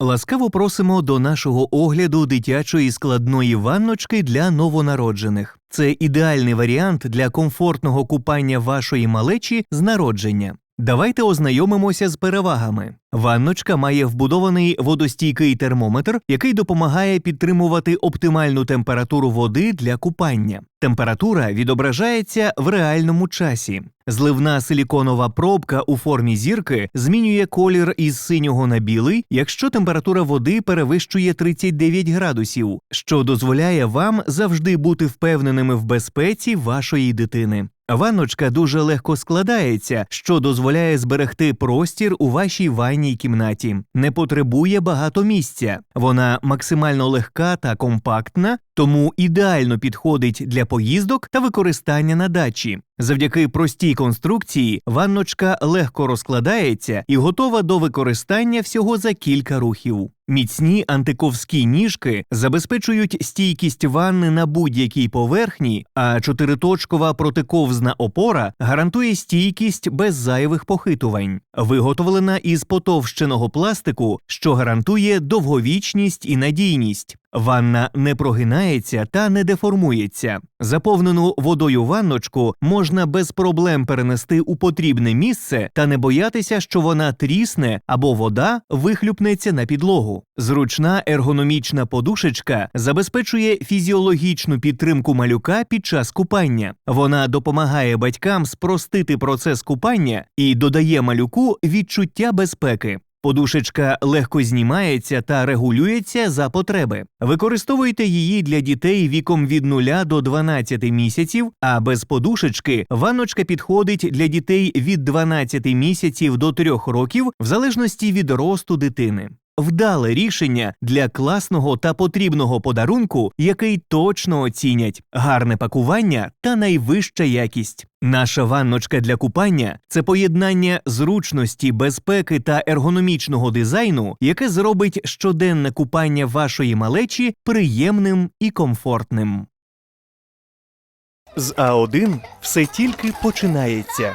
Ласкаво просимо до нашого огляду дитячої складної ванночки для новонароджених. Це ідеальний варіант для комфортного купання вашої малечі з народження. Давайте ознайомимося з перевагами. Ванночка має вбудований водостійкий термометр, який допомагає підтримувати оптимальну температуру води для купання. Температура відображається в реальному часі. Зливна силіконова пробка у формі зірки змінює колір із синього на білий, якщо температура води перевищує 39 градусів, що дозволяє вам завжди бути впевненими в безпеці вашої дитини. Ванночка дуже легко складається, що дозволяє зберегти простір у вашій ванній кімнаті. Не потребує багато місця. Вона максимально легка та компактна, тому ідеально підходить для поїздок та використання на дачі. Завдяки простій конструкції ванночка легко розкладається і готова до використання всього за кілька рухів. Міцні антиковські ніжки забезпечують стійкість ванни на будь-якій поверхні, а чотириточкова протиковзна опора гарантує стійкість без зайвих похитувань. Виготовлена із потовщеного пластику, що гарантує довговічність і надійність. Ванна не прогинається та не деформується. Заповнену водою ванночку можна без проблем перенести у потрібне місце та не боятися, що вона трісне або вода вихлюпнеться на підлогу. Зручна ергономічна подушечка забезпечує фізіологічну підтримку малюка під час купання. Вона допомагає батькам спростити процес купання і додає малюку відчуття безпеки. Подушечка легко знімається та регулюється за потреби. Використовуйте її для дітей віком від 0 до 12 місяців, а без подушечки ванночка підходить для дітей від 12 місяців до 3 років в залежності від росту дитини. Вдале рішення для класного та потрібного подарунку, який точно оцінять гарне пакування та найвища якість. Наша ванночка для купання це поєднання зручності, безпеки та ергономічного дизайну, яке зробить щоденне купання вашої малечі приємним і комфортним. З А1 все тільки починається.